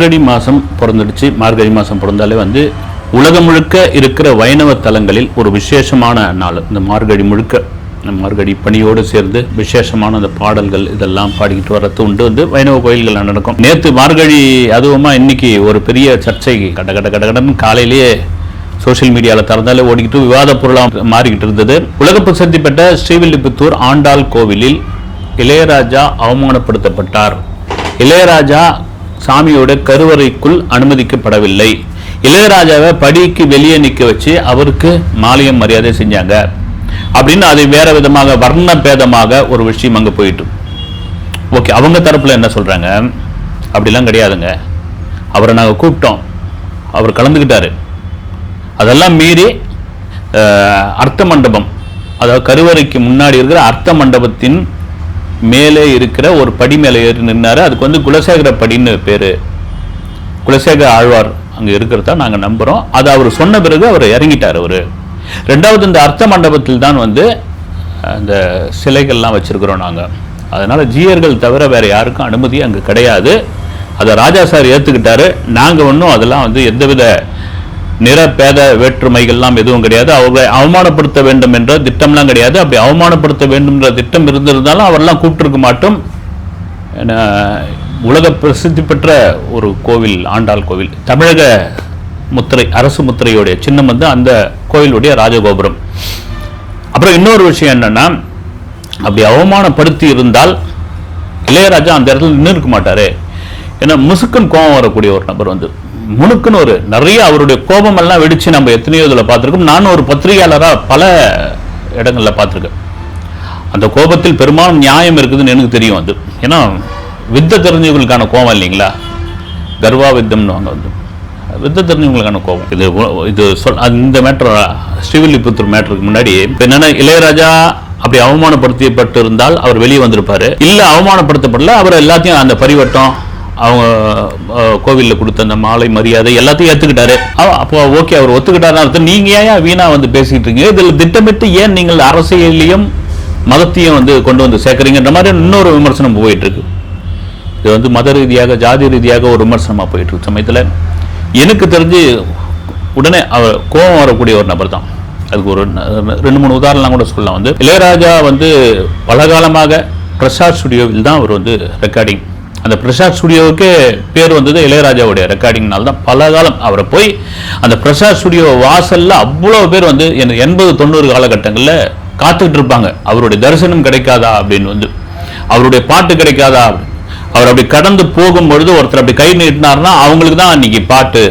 மார்கழி மாதம் பிறந்துடுச்சு. மார்கழி மாதம் பிறந்தாலே வந்து உலகம் முழுக்க இருக்கிற வைணவ தலங்களில் ஒரு விசேஷமான நாள். இந்த மார்கழி முழுக்க மார்கழி பணியோடு சேர்ந்து விசேஷமான அந்த பாடல்கள் இதெல்லாம் பாடிக்கிட்டு வர்றது உண்டு. வந்து வைணவ கோயில்கள் நடக்கும். நேற்று மார்கழி அதுவுமா இன்னைக்கு ஒரு பெரிய சர்ச்சை. கட கட கட காலையிலேயே சோஷியல் மீடியாவில் திறந்தாலே ஓடிக்கிட்டு விவாத பொருளாக மாறிக்கிட்டு இருந்தது. உலக பிரசித்தி பெற்ற ஸ்ரீவில்லிபுத்தூர் ஆண்டாள் கோவிலில் இளையராஜா அவமானப்படுத்தப்பட்டார். இளையராஜா சாமியோட கருவறைக்குள் அனுமதிக்கப்படவில்லை. இளையராஜாவை படிக்கு வெளியே நிற்க வச்சு அவருக்கு மாலையம் மரியாதை செஞ்சாங்க. அப்படின்னு அது வேற விதமாக வர்ண பேதமாக ஒரு விஷயம் அங்கே போயிட்டு. ஓகே அவங்க தரப்புல என்ன சொல்கிறாங்க அப்படிலாம் கிடையாதுங்க. அவரை நாங்கள் கூப்பிட்டோம். அவர் கலந்துக்கிட்டாரு. அதெல்லாம் மீறி அர்த்த மண்டபம் அதாவது கருவறைக்கு முன்னாடி இருக்கிற அர்த்த மண்டபத்தின் மேலே இருக்கிற ஒரு படி மேலே ஏறி நின்னார். அதுக்கு வந்து குலசேகர படின்னு பேர். குலசேகர ஆழ்வார் அங்கே இருக்கிறதா நாங்கள் நம்புகிறோம் அதை அவர் சொன்ன பிறகு அவர் இறங்கிட்டார் அவர். ரெண்டாவது இந்த அர்த்த மண்டபத்தில் தான் வந்து அந்த சிலைகள்லாம் வச்சுருக்குறோம் நாங்கள் அதனால் ஜீயர்கள் தவிர வேறு யாருக்கும் அனுமதி அங்கே கிடையாது. அதை ராஜா சார் ஏற்றுக்கிட்டாரு நாங்கள் ஒன்றும் அதெல்லாம் வந்து எந்தவித நிற பேத வேற்றுமைகள்லாம் எதுவும் கிடையாது. அவரை அவமானப்படுத்த வேண்டும் என்ற திட்டம்லாம் கிடையாது. அப்படி அவமானப்படுத்த வேண்டும்ன்ற திட்டம் இருந்திருந்தாலும் அவரெல்லாம் கூப்பிட்டுருக்க மாட்டோம். உலக பிரசித்தி பெற்ற ஒரு கோவில் ஆண்டாள் கோவில் தமிழக முத்திரை அரசு முத்திரையுடைய சின்னம் வந்து அந்த கோவிலுடைய ராஜகோபுரம். அப்புறம் இன்னொரு விஷயம் என்னன்னா அப்படி அவமானப்படுத்தி இருந்தால் இளையராஜா அந்த இடத்துல நின்று இருக்க மாட்டாரு. ஏன்னா முசுக்குன்னு கோபம் வரக்கூடிய ஒரு நபர் வந்து முணுக்குன்னு ஒரு நிறைய அவருடைய கோபம் எல்லாம் வெடிச்சு நம்ம எத்தனையோ இதில் பார்த்துருக்கோம். நானும் ஒரு பத்திரிகையாளராக பல இடங்களில் பார்த்துருக்கேன். அந்த கோபத்தில் பெரும்பாலும் நியாயம் இருக்குதுன்னு எனக்கு தெரியும் அது. ஏன்னா வித்த தெரிஞ்சவங்களுக்கான கோபம் இல்லைங்களா? கர்வா வித்தம்னு வாங்க வந்து. வித்த தெரிஞ்சவங்களுக்கான கோபம். இது இது சொல் இந்த மேட்ரு ஸ்ரீவில்லிபுத்தூர் மேட்டருக்கு முன்னாடி இப்போ என்னென்னா இளையராஜா அப்படி அவமானப்படுத்தப்பட்டு இருந்தால் அவர் வெளியே வந்திருப்பாரு. இல்லை அவமானப்படுத்தப்படல அவர் எல்லாத்தையும் அந்த பரிவட்டம் அவங்க கோவிலில் கொடுத்த அந்த மாலை மரியாதை எல்லாத்தையும் ஏற்றுக்கிட்டாரு அப்போ ஓகே அவர் ஒத்துக்கிட்டாருன்னு அர்த்தம். நீங்கள் ஏன் வீணாக வந்து பேசிக்கிட்டு இருக்கீங்க? இதில் திட்டமிட்டு ஏன் நீங்கள் அரசியலையும் மதத்தையும் வந்து கொண்டு வந்து சேர்க்குறீங்கன்ற மாதிரி இன்னொரு விமர்சனம் போயிட்டுருக்கு இது வந்து மத ரீதியாக ஜாதி ரீதியாக ஒரு விமர்சனமாக போயிட்டு இருக்கு எனக்கு தெரிஞ்சு உடனே அவர் கோபம் வரக்கூடிய ஒரு நபர் தான். அதுக்கு ஒரு ரெண்டு மூணு உதாரணம் கூட சொல்லலாம். வந்து இளையராஜா வந்து பல காலமாக பிரசாத் ஸ்டுடியோவில் தான் அவர் வந்து ரெக்கார்டிங் அந்த பிரசாத் ஸ்டுடியோவுக்கு பேர் வந்தது இளையராஜாவுடைய ரெக்கார்டிங்னால தான் பல காலம் அவரை போய் அந்த பிரசாத் ஸ்டுடியோ வாசலில் அவ்வளோ பேர் வந்து என் எண்பது தொண்ணூறு காலகட்டங்களில் காத்துக்கிட்டு இருப்பாங்க அவருடைய தரிசனம் கிடைக்காதா அப்படின்னு வந்து. அவருடைய பாட்டு கிடைக்காதா அவர் அப்படி கடந்து போகும்பொழுது ஒருத்தர் அப்படி கை நீட்டினார்னா அவங்களுக்கு தான் அன்னைக்கு பாட்டு.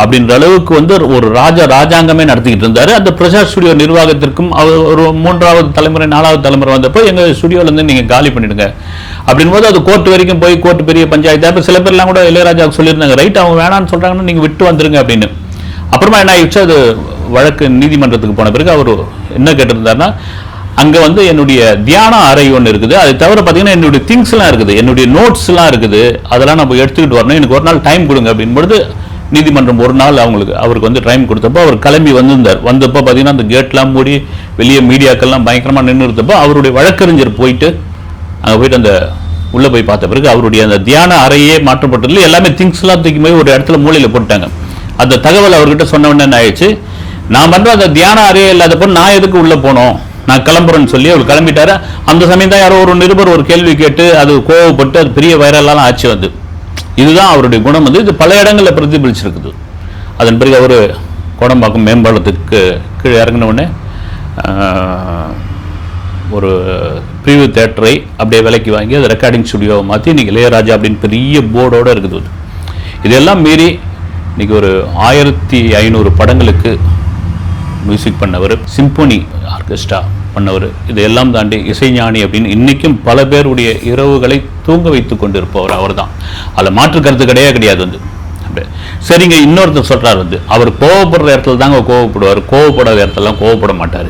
அப்படின்ற அளவுக்கு வந்து ஒரு ராஜா ராஜாங்கமே நடத்திக்கிட்டு இருந்தாரு. அந்த பிரசாத் ஸ்டுடியோ நிர்வாகத்திற்கும் அவர் ஒரு மூன்றாவது தலைமுறை நாலாவது தலைமுறை வந்தப்போ எங்க ஸ்டுடியோல இருந்து நீங்க காலி பண்ணிடுங்க. அப்படின் போது அது கோர்ட் வரைக்கும் போய் கோர்ட் பெரிய பஞ்சாயத்து அப்ப சில பேர்லாம் கூட இளையராஜாவுக்கு சொல்லியிருந்தாங்க ரைட் அவங்க வேணாம்னு சொல்றாங்கன்னா நீங்க விட்டு வந்துருங்க அப்படின்னு. அப்புறமா என்ன ஆயிடுச்சு? அது வழக்கு நீதிமன்றத்துக்கு போன பிறகு அவர் என்ன கேட்டிருந்தாருன்னா அங்க வந்து என்னுடைய தியான அறை ஒன்று இருக்குது. அது தவிர பார்த்தீங்கன்னா என்னுடைய திங்ஸ்லாம் இருக்குது. என்னுடைய நோட்ஸ்லாம் இருக்குது. அதெல்லாம் நம்ம எடுத்துக்கிட்டு வரணும். எனக்கு ஒரு நாள் டைம் கொடுங்க அப்படின்பொழுது நீதிமன்றம் ஒரு நாள் அவங்களுக்கு அவருக்கு வந்து டைம் கொடுத்தப்போ அவர் கிளம்பி வந்திருந்தார். வந்தப்போ பார்த்தீங்கன்னா அந்த கேட்லாம் மூடி வெளியே மீடியாக்கள்லாம் பயங்கரமாக நின்று இருந்தப்போ அவருடைய வழக்கறிஞர் போயிட்டு அங்கே போயிட்டு அந்த உள்ளே போய் பார்த்த பிறகு அவருடைய அந்த தியான அறையே மாற்றப்பட்டதில்லை எல்லாமே திங்ஸ்லாம் தூக்கி போய் ஒரு இடத்துல மூலையில் போட்டாங்க அந்த தகவல் அவர்கிட்ட சொன்ன உடனே என்ன ஆயிடுச்சு? நான் பண்ணுற அந்த தியான அறையே இல்லாதப்போ நான் எதுக்கு உள்ளே போனோம்? நான் கிளம்புறேன்னு சொல்லி அவர் கிளம்பிட்டாரு. அந்த சமயம் தான் யாரோ ஒரு நிருபர் ஒரு கேள்வி கேட்டு அது கோவப்பட்டு அது பெரிய வைரலாலாம் ஆச்சு வந்து. இதுதான் அவருடைய குணம் வந்து இது பல இடங்களில் பிரதிபலிச்சிருக்குது அதன் பிறகு அவர் கோடம்பாக்கம் மேம்பாலத்துக்கு கீழே இறங்கின உடனே ஒரு ப்ரீவியூ தேட்டரை அப்படியே விலைக்கு வாங்கி அது ரெக்கார்டிங் ஸ்டுடியோவை மாற்றி இன்னைக்கு இளையராஜா அப்படின்னு பெரிய போர்டோட இருக்குது அது. இதெல்லாம் மீறி இன்னைக்கு ஒரு ஆயிரத்தி ஐநூறு படங்களுக்கு மியூசிக் பண்ணவர் சிம்போனி ஆர்கெஸ்ட்ரா பண்ணவர். இதையெல்லாம் தாண்டி இசைஞானி அப்படின்னு இன்னைக்கும் பல பேருடைய இரவுகளை தூங்க வைத்து கொண்டிருப்பவர் அவர் தான் அதில் மாற்று கருத்து கிடையாது கிடையாது வந்து. சரிங்க இன்னொருத்தர் சொல்றாரு வந்து அவர் கோவப்படுற இடத்துல தாங்க கோவப்படுவார். கோவப்படாத இடத்துலலாம் கோவப்பட மாட்டார்.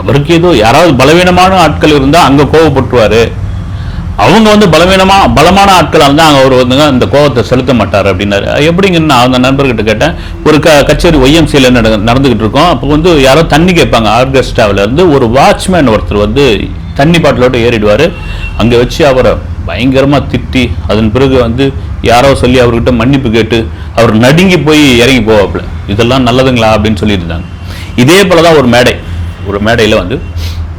அவருக்கு ஏதோ யாராவது பலவீனமான ஆட்கள் இருந்தால் அங்கே கோவப்பட்டுருவாரு. அவங்க வந்து பலவீனமா பலமான ஆட்களாக இருந்தால் அங்கே அவர் வந்துங்க அந்த கோபத்தை செலுத்த மாட்டார் அப்படின்னாரு. எப்படிங்க நான் அந்த நண்பர்கிட்ட கேட்டேன். ஒரு க கச்சேரி ஒய்எம்சியில் நட நடந்துகிட்டு இருக்கோம். அப்போ வந்து யாரோ தண்ணி கேட்பாங்க ஆர்கெஸ்ட்ராவில் இருந்து ஒரு வாட்ச்மேன் ஒருத்தர் வந்து தண்ணி பாட்டிலோட்டு ஏறிடுவார். அங்கே வச்சு அவரை பயங்கரமாக திட்டி அதன் பிறகு வந்து யாரோ சொல்லி அவர்கிட்ட மன்னிப்பு கேட்டு அவர் நடுங்கி போய் இறங்கி போவாப்புல. இதெல்லாம் நல்லதுங்களா அப்படின்னு சொல்லியிருந்தாங்க இதே போல தான் ஒரு மேடை. ஒரு மேடையில் வந்து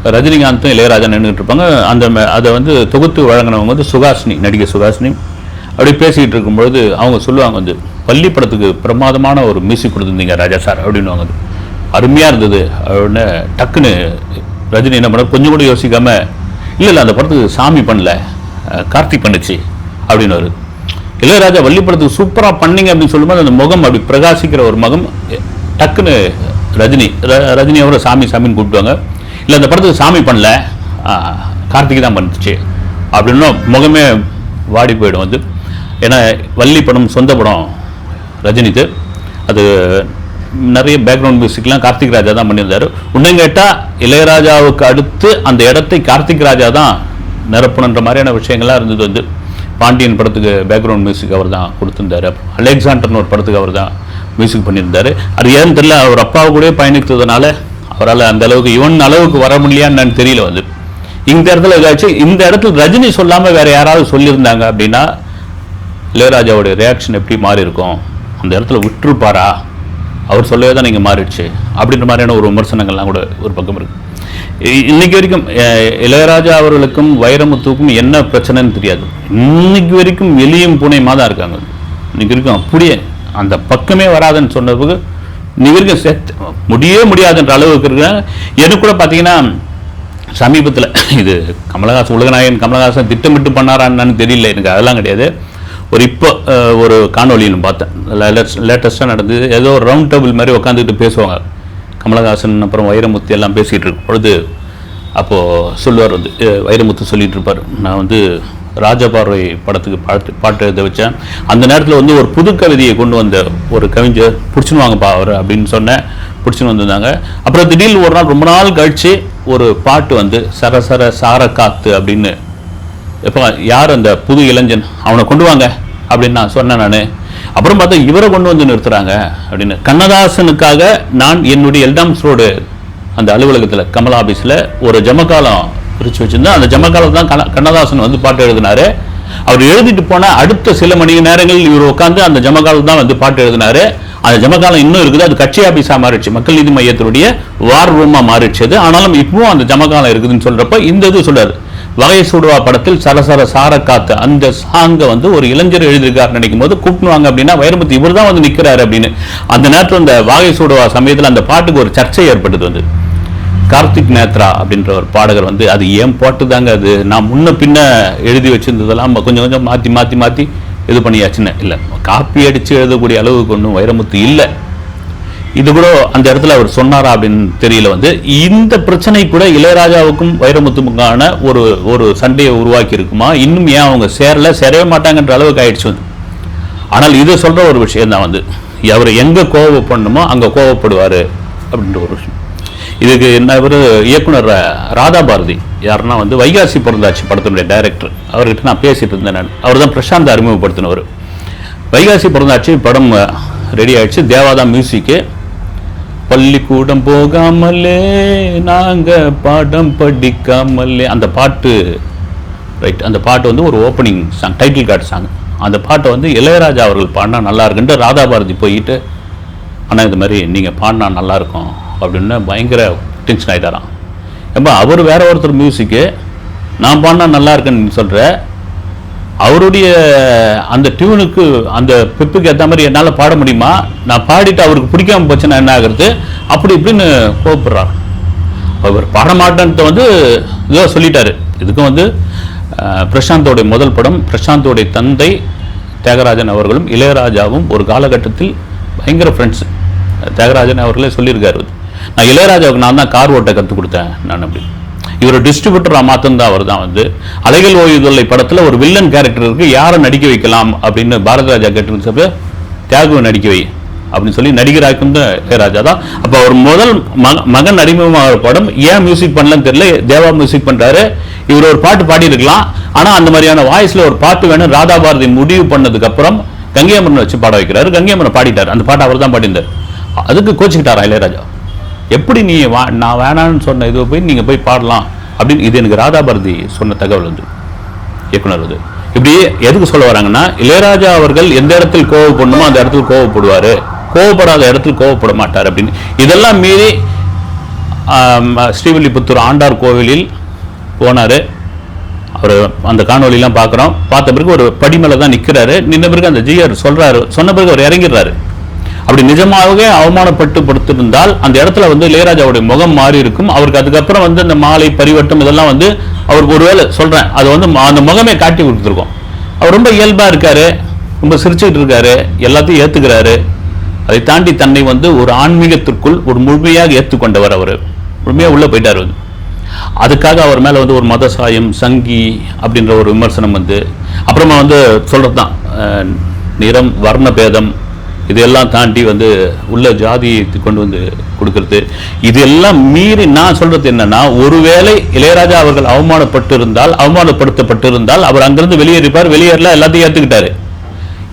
ரஜினிகாந்தும் இளையராஜா நின்றுட்டு இருப்பாங்க அந்த அதை வந்து தொகுத்து வழங்கினவங்க வந்து சுகாசினி நடிகை சுகாசினி. அப்படி பேசிக்கிட்டு இருக்கும்பொழுது அவங்க சொல்லுவாங்க வந்து பள்ளி படத்துக்கு பிரமாதமான ஒரு மியூசிக் கொடுத்துருந்தீங்க ராஜா சார் அப்படின்னு வந்து. அருமையாக இருந்தது. அப்படின்னு டக்குன்னு ரஜினி என்ன பண்ண கொஞ்சம் கூட யோசிக்காம இல்லை இல்லை அந்த படத்துக்கு சாமி பண்ணல கார்த்தி கார்த்திக் பண்ணுச்சு அப்படின்னு வருது இளையராஜா வள்ளி படத்துக்கு சூப்பராக பண்ணீங்க அப்படின்னு சொல்லும்போது அந்த முகம் அப்படி பிரகாசிக்கிற ஒரு முகம் டக்குன்னு ரஜினி ர- ரஜினி அவரை சாமி சாமின்னு கூப்பிடுவாங்க. இல்லை அந்த படத்துக்கு சாமி பண்ணல. அஹ் கார்த்திக் தான் பண்ணுச்சு. அப்படின்னும் முகமே வாடி போயிடும் வந்து ஏன்னா வள்ளி படம் சொந்த படம் ரஜினிக்கு. அது நிறைய பேக்ரவுண்ட் மியூசிக்லாம் கார்த்திக் ராஜா தான் பண்ணியிருந்தாரு. இன்னும் கேட்டால் இளையராஜாவுக்கு அடுத்து அந்த இடத்தை கார்த்திக் ராஜா தான் நிரப்பணுன்ற மாதிரியான விஷயங்கள்லாம் இருந்தது வந்து. பாண்டியன் படத்துக்கு பேக்ரவுண்ட் மியூசிக் அவர் தான் கொடுத்துருந்தார். அலெக்சாண்டர்னு ஒரு படத்துக்கு அவர் தான் மியூசிக் பண்ணியிருந்தாரு. அது ஏன்னு தெரியல அவர் அப்பாவு கூட பயணித்ததுனால அவரால் அந்த அளவுக்கு இவன் அளவுக்கு வர முடியலையான்னு தெரியல வந்து. இந்த இடத்துல ஏதாச்சும் இந்த இடத்துல ரஜினி சொல்லாமல் வேற யாராவது சொல்லியிருந்தாங்க அப்படின்னா இளையராஜாவுடைய ரியாக்ஷன் எப்படி மாறி இருக்கும் அந்த இடத்துல விட்டுருப்பாரா? அவர் சொல்லவே தான் நீங்கள் மாறிடுச்சு. அப்படின்ற மாதிரியான ஒரு விமர்சனங்கள்லாம் கூட ஒரு பக்கம் இருக்கு. இன்னைக்கு வரைக்கும் இளையராஜா அவர்களுக்கும் வைரமுத்துக்கும் என்ன பிரச்சனைன்னு தெரியாது. இன்னைக்கு வரைக்கும் எளியும் பூனையுமா தான் இருக்காங்க. இன்னைக்கு வரைக்கும் அப்படியே அந்த பக்கமே வராதுன்னு சொன்னதுக்கு இன்னைக்கு வரைக்கும் செத் முடியவே முடியாதுன்ற அளவுக்கு இருக்கிறேன் எனக்கு கூட பார்த்தீங்கன்னா சமீபத்தில் இது கமலஹாசன் உலகநாயகன் கமலஹாசன் திட்டமிட்டு பண்ணாரான்னு தெரியல எனக்கு அதெல்லாம் கிடையாது. ஒரு இப்போ ஒரு காணொலியில் பார்த்தேன். லேட்டஸ்ட்டாக நடந்தது. ஏதோ ஒரு ரவுண்ட் டேபிள் மாதிரி உட்காந்துக்கிட்டு பேசுவாங்க. கமலஹாசன் அப்புறம் வைரமுத்து எல்லாம் பேசிகிட்டு இருக்கும் பொழுது அப்போது சொல்லுவார் வந்து வைரமுத்து சொல்லிகிட்டு இருப்பார். நான் வந்து ராஜபார்வை படத்துக்கு பாட்டு பாட்டு எழுத வச்சேன். அந்த நேரத்தில் வந்து ஒரு புது கவிதையை கொண்டு வந்த ஒரு கவிஞர் பிடிச்சுன்னு வாங்கப்பா அவர் அப்படின்னு சொன்னேன். பிடிச்சின்னு வந்திருந்தாங்க. அப்புறம் திடீர்னு ஒரு நாள் ரொம்ப நாள் கழிச்சு ஒரு பாட்டு வந்து சரசர சார காத்து அப்படின்னு. எப்போ யார் அந்த புது இளைஞன்? அவனை கொண்டு வாங்க அப்படின்னு நான் சொன்னேன் நான். அப்புறம் பார்த்தா இவரை கொண்டு வந்து நிறுத்துறாங்க அப்படின்னு. கண்ணதாசனுக்காக நான் என்னுடைய எல்டாம்ஸ் ரோடு அந்த அலுவலகத்தில் கமலா ஆபீஸில் ஒரு ஜமக்காலம் பிரித்து வச்சிருந்தேன் அந்த ஜமக்காலத்தில் தான் கண்ண- கண்ணதாசன் வந்து பாட்டு எழுதினாரு. அவர் எழுதிட்டு போன அடுத்த சில மணி நேரங்களில் இவர் உட்காந்து அந்த ஜமக்காலம் தான் வந்து பாட்டு எழுதினாரு. அந்த ஜமக்காலம் இன்னும் இருக்குது அது கட்சி ஆஃபீஸாக மாறிடுச்சு மக்கள் நீதி மையத்தினுடைய வார் ரூமாக மாறிடுச்சு. அது ஆனாலும் இப்பவும் அந்த ஜமக்காலம் இருக்குதுன்னு சொல்கிறப்ப இந்த இது சொல்கிறார் வகை சுடுவா படத்தில் சரசர சார காத்து அந்த சாங்கை வந்து ஒரு இளைஞர் எழுதியிருக்காரு நினைக்கும் போது கூப்பிடுவாங்க அப்படின்னா வைரமுத்து இவர் தான் வந்து நிற்கிறாரு அப்படின்னு. அந்த நேரத்தில் அந்த வாகை சுடுவா சமயத்தில் அந்த பாட்டுக்கு ஒரு சர்ச்சை ஏற்பட்டது வந்து. கார்த்திக் நேத்ரா அப்படின்ற ஒரு பாடகர் வந்து அது ஏன் பாட்டு தாங்க அது? நான் முன்ன பின்ன எழுதி வச்சிருந்ததெல்லாம் கொஞ்சம் கொஞ்சம் மாற்றி மாற்றி மாற்றி இது பண்ணியாச்சுன்னு இல்லை. காப்பி அடித்து எழுதக்கூடிய அளவுக்கு ஒன்றும் வைரமுத்து இல்லை. இது கூட அந்த இடத்துல அவர் சொன்னாரா அப்படின்னு தெரியல வந்து இந்த பிரச்சனை கூட இளையராஜாவுக்கும் வைரமுத்துமுக்கான ஒரு ஒரு சண்டையை உருவாக்கி இருக்குமா இன்னும் ஏன் அவங்க சேரல? சேரவே மாட்டாங்கன்ற அளவுக்கு ஆயிடுச்சு வந்து. ஆனால் இதை சொல்ற ஒரு விஷயம் தான் வந்து அவர் எங்க கோவப்படணுமோ அங்க கோவப்படுவாரு அப்படின்ற ஒரு விஷயம். இதுக்கு என்ன இவர்? இயக்குனர் ராதா பாரதி யாருன்னா வந்து வைகாசி பிறந்தாச்சு படத்தினுடைய டைரக்டர் அவர்கிட்ட நான் பேசிட்டு இருந்தேன் நான். அவர் தான் பிரசாந்த் அறிமுகப்படுத்தினவர். வைகாசி பிறந்தாச்சு படம் ரெடி ஆயிடுச்சு. தேவாதா மியூசிக்கு பள்ளிக்கூடம் போகாமலே நாங்கள் பாடம் படிக்காமலே. அந்த பாட்டு ரைட் அந்த பாட்டு வந்து ஒரு opening song title card song அந்த பாட்டை வந்து இளையராஜா அவர்கள் பாடினா நல்லா இருக்குன்ட்டு ராதா பாரதி போயிட்டு ஆனால் இது மாதிரி நீங்கள் பாடினா நல்லாயிருக்கும் அப்படின்னு பயங்கர டென்ஷன் ஆகிட்டாராம் ஏப்பா அவர் வேற ஒருத்தர் மியூசிக்கு நான் பாடினா நல்லா இருக்குன்னு சொல்கிற அவருடைய அந்த டியூனுக்கு அந்த பிப்புக்கு ஏற்ற மாதிரி என்னால் பாட முடியுமா? நான் பாடிட்டு அவருக்கு பிடிக்காம போச்சுன்னா என்ன ஆகுறது? அப்படி இப்படின்னு கோவப்படுறார் அவர் பாடமாட்டன்ட்டு வந்து இதோ சொல்லிட்டாரு. இதுக்கும் வந்து பிரசாந்தோடைய முதல் படம் பிரசாந்தோடைய தந்தை தியாகராஜன் அவர்களும் இளையராஜாவும் ஒரு காலகட்டத்தில் பயங்கர ஃப்ரெண்ட்ஸ் தியாகராஜன் அவர்களே சொல்லியிருக்காரு. நான் இளையராஜாவுக்கு நான் தான் கார் ஓட்ட கற்றுக் கொடுத்தேன் நான் அப்படி. இவர் டிஸ்ட்ரிபியூட்டராக மாத்தந்தான் அவர் தான் வந்து அலைகள் ஓய்வுதொல்லை படத்தில் ஒரு வில்லன் கேரக்டர் இருக்கு யாரை நடிக்க வைக்கலாம்? அப்படின்னு பாரதராஜா கேட்டு தியாகுவை நடிக்க வை அப்படின்னு சொல்லி நடிகராக்கும் தான் இளையராஜா தான். அப்போ அவர் முதல் மக மகன் அறிமுகமாக படம் ஏன் மியூசிக் பண்ணலன்னு தெரியல தேவா மியூசிக் பண்றாரு. இவர் ஒரு பாட்டு பாடியிருக்கலாம். ஆனா அந்த மாதிரியான வாய்ஸ்ல ஒரு பாட்டு வேணும் ராதா பாரதி முடிவு பண்ணதுக்கு அப்புறம் வச்சு பாட வைக்கிறாரு. கங்கையம்மனை பாடிட்டார். அந்த பாட்டு அவர் தான் பாடிந்தார் அதுக்கு கோச்சிக்கிட்டாரா இளையராஜா? எப்படி நீ வா நான் வேணான்னு சொன்ன இதை போய் நீங்கள் போய் பாடலாம் அப்படின்னு இது எனக்கு ராதாபாரதி சொன்ன தகவல் வந்து. இயக்குனர் அது இப்படி எதுக்கு சொல்ல வராங்கன்னா இளையராஜா அவர்கள் எந்த இடத்தில் கோவப்படணுமோ அந்த இடத்துல கோவப்படுவார். கோவப்படாத இடத்துல கோவப்பட மாட்டார் அப்படின்னு. இதெல்லாம் மீறி ஸ்ரீவில்லிபுத்தூர் ஆண்டார் கோவிலில் போனார். அவர் அந்த காணொலியெலாம் பார்க்குறோம். பார்த்த பிறகு ஒரு படிமலை தான் நிற்கிறாரு நின்ன பிறகு அந்த ஜிஆர் சொல்கிறாரு சொன்ன பிறகு அவர் இறங்கிடுறாரு. அப்படி நிஜமாகவே அவமானப்பட்டு படுத்திருந்தால் அந்த இடத்துல வந்து இளையராஜாவுடைய முகம் மாறி இருக்கும். அவருக்கு அதுக்கப்புறம் வந்து அந்த மாலை பரிவட்டம் இதெல்லாம் வந்து அவருக்கு ஒருவேளை சொல்றேன். அது வந்து அந்த முகமே காட்டி கொடுத்துருக்கோம். அவர் ரொம்ப இயல்பா இருக்காரு. ரொம்ப சிரிச்சுக்கிட்டு இருக்காரு. எல்லாத்தையும் ஏத்துக்கிறாரு. அதை தாண்டி தன்னை வந்து ஒரு ஆன்மீகத்திற்குள் ஒரு முழுமையாக ஏற்றுக்கொண்டவர் அவர். முழுமையாக உள்ள போயிட்டார் வந்து. அதுக்காக அவர் மேல வந்து ஒரு மத சாயம் சங்கி அப்படின்ற ஒரு விமர்சனம் வந்து அப்புறமா வந்து சொல்றது தான் நிறம் வர்ண பேதம் இதெல்லாம் தாண்டி வந்து உள்ள ஜாதியை கொண்டு வந்து கொடுக்கறது. இதெல்லாம் மீறி நான் சொல்றது என்னன்னா ஒருவேளை இளையராஜா அவர்கள் அவமானப்பட்டு இருந்தால் அவமானப்படுத்தப்பட்டு இருந்தால் அவர் அங்கிருந்து வெளியேறிப்பார் வெளியேறல எல்லாத்தையும் ஏற்றுக்கிட்டாரு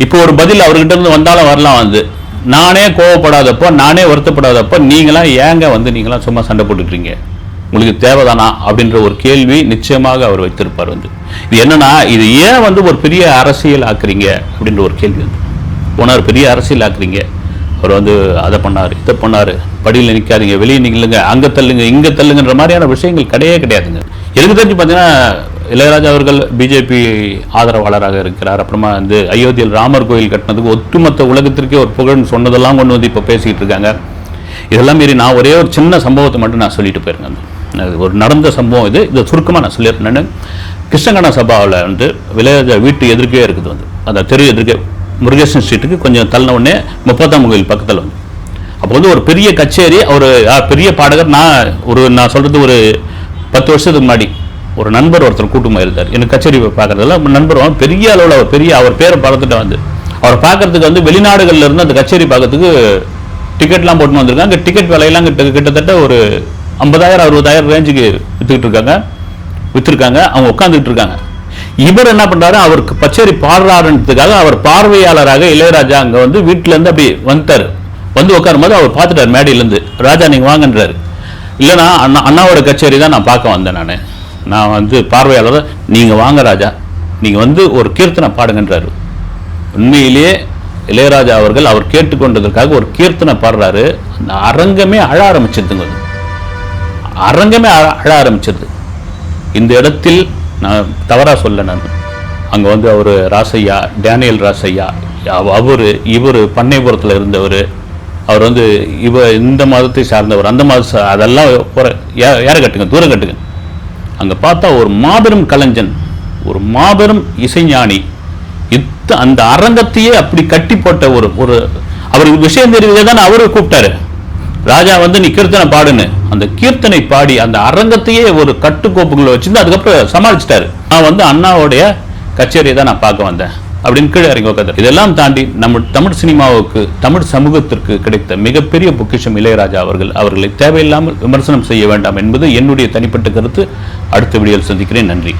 இப்போ ஒரு பதில் அவர்கிட்ட இருந்து வந்தாலும் வரலாம் வந்து. நானே கோவப்படாதப்போ நானே வருத்தப்படாதப்போ நீங்களாம் ஏங்க வந்து நீங்களாம் சும்மா சண்டை போட்டுக்கிறீங்க உங்களுக்கு தேவைதானா? அப்படின்ற ஒரு கேள்வி நிச்சயமாக அவர் வைத்திருப்பார் வந்து. இது என்னன்னா இது ஏன் வந்து ஒரு பெரிய அரசியல் ஆக்குறீங்க? அப்படின்ற ஒரு கேள்வி வந்து. போனார் பெரிய அரசியல் ஆக்குறீங்க அவர் வந்து அதை பண்ணார் இதை பண்ணார். படியில் நிற்காதீங்க வெளியே நிற்கலுங்க அங்கே தள்ளுங்க இங்கே தள்ளுங்கன்ற மாதிரியான விஷயங்கள் கிடையவே கிடையாதுங்க. எனக்கு தெரிஞ்சு பார்த்தீங்கன்னா இளையராஜா அவர்கள் பிஜேபி ஆதரவாளராக இருக்கிறார். அப்புறமா வந்து அயோத்தியில் ராமர் கோயில் கட்டினதுக்கு ஒட்டுமொத்த உலகத்திற்கே ஒரு புகழ்னு சொன்னதெல்லாம் கொண்டு வந்து இப்போ பேசிக்கிட்டு இருக்காங்க. இதெல்லாம் மீறி நான் ஒரே ஒரு சின்ன சம்பவத்தை மட்டும் நான் சொல்லிட்டு போயிருக்கேன். அது ஒரு நடந்த சம்பவம் இது. இதை சுருக்கமாக நான் சொல்லியிருந்தேன் கிருஷ்ணகண சபாவில் வந்து இளையராஜா வீட்டு எதிர்க்கே இருக்குது வந்து. அந்த தெரு எதிர்க்கே முருகேசன் ஸ்ட்ரீட்டுக்கு கொஞ்சம் தள்ளின உடனே முப்பத்தாம் கோயில் பக்கத்தில் வந்து. அப்போ வந்து ஒரு பெரிய கச்சேரி அவர் பெரிய பாடகர் நான் ஒரு நான் சொல்கிறது ஒரு பத்து வருஷத்துக்கு முன்னாடி. ஒரு நண்பர் ஒருத்தர் கூட்டமாக இருந்தார் எனக்கு கச்சேரி பார்க்கறதுல நண்பர் பெரிய அளவில் அவர் பெரிய அவர் பேரை பார்த்துட்டு வந்து. அவரை பார்க்கறதுக்கு வந்து வெளிநாடுகளில் இருந்து அந்த கச்சேரி பார்க்கறதுக்கு டிக்கெட்லாம் போட்டு வந்திருக்காங்க. டிக்கெட் விலையெல்லாம் கிட்ட கிட்டத்தட்ட ஒரு ஐம்பதாயிரம் அறுபதாயிரம் ரேஞ்சுக்கு விற்றுக்கிட்டு இருக்காங்க. விற்றுருக்காங்க அவங்க உட்காந்துக்கிட்டு இருக்காங்க. இவர் என்ன பண்றாரு? அவருக்கு பச்சேரி பாடுறாருன்றதுக்காக அவர் பார்வையாளராக இளையராஜா அங்க வந்து வீட்டுல இருந்து அப்படி வந்துட்டாரு. வந்து உட்காரும் போது அவர் பார்த்துட்டாரு மேடையிலேருந்து. ராஜா நீங்கள் வாங்கன்றாரு. இல்லைனா அண்ணா அண்ணாவோட கச்சேரி தான் நான் பார்க்க வந்தேன் நான். நான் வந்து பார்வையாளர் நீங்கள் வாங்க ராஜா. நீங்கள் வந்து ஒரு கீர்த்தனை பாடுங்கன்றாரு. உண்மையிலேயே இளையராஜா அவர்கள் அவர் கேட்டுக்கொண்டதற்காக ஒரு கீர்த்தனை பாடுறாரு. அந்த அரங்கமே அழ ஆரம்பிச்சிருதுங்க. அரங்கமே அழ அழ ஆரம்பிச்சிருது. இந்த இடத்தில் நான் தவறாக சொல்ல நான். அங்கே வந்து அவர் ராசையா டேனியல் ராசையா அவர் அவரு இவர் பண்ணைபுரத்தில் இருந்தவர் அவர் வந்து இவ இந்த மதத்தை சார்ந்தவர் அந்த மத அதெல்லாம் யாரை ஏ- ஏற கட்டுங்க? தூரம் கட்டுங்க. அங்கே பார்த்தா ஒரு மாபெரும் கலைஞன் ஒரு மாபெரும் இசைஞானி. இத்த அந்த அரங்கத்தையே அப்படி கட்டி போட்ட ஒரு ஒரு அவருக்கு விஷயம் தெரிவிக்க தானே அவரை கூப்பிட்டாரு. ராஜா வந்து நீ கீர்த்தனை பாடுன்னு. அந்த கீர்த்தனை பாடி அந்த அரங்கத்தையே ஒரு கட்டுக்கோப்புகளை வச்சிருந்து அதுக்கப்புறம் சமாளிச்சிட்டாரு. நான் வந்து அண்ணாவுடைய கச்சேரியை தான் நான் பார்க்க வந்தேன். அப்படின்னு கீழே இறங்கி உட்காந்து இதெல்லாம் தாண்டி நம்ம தமிழ் சினிமாவுக்கு தமிழ் சமூகத்திற்கு கிடைத்த மிகப்பெரிய பொக்கிஷம் இளையராஜா அவர்கள். அவர்களை தேவையில்லாமல் விமர்சனம் செய்ய வேண்டாம் என்பது என்னுடைய தனிப்பட்ட கருத்து. அடுத்த வீடியோவில் சந்திக்கிறேன். நன்றி.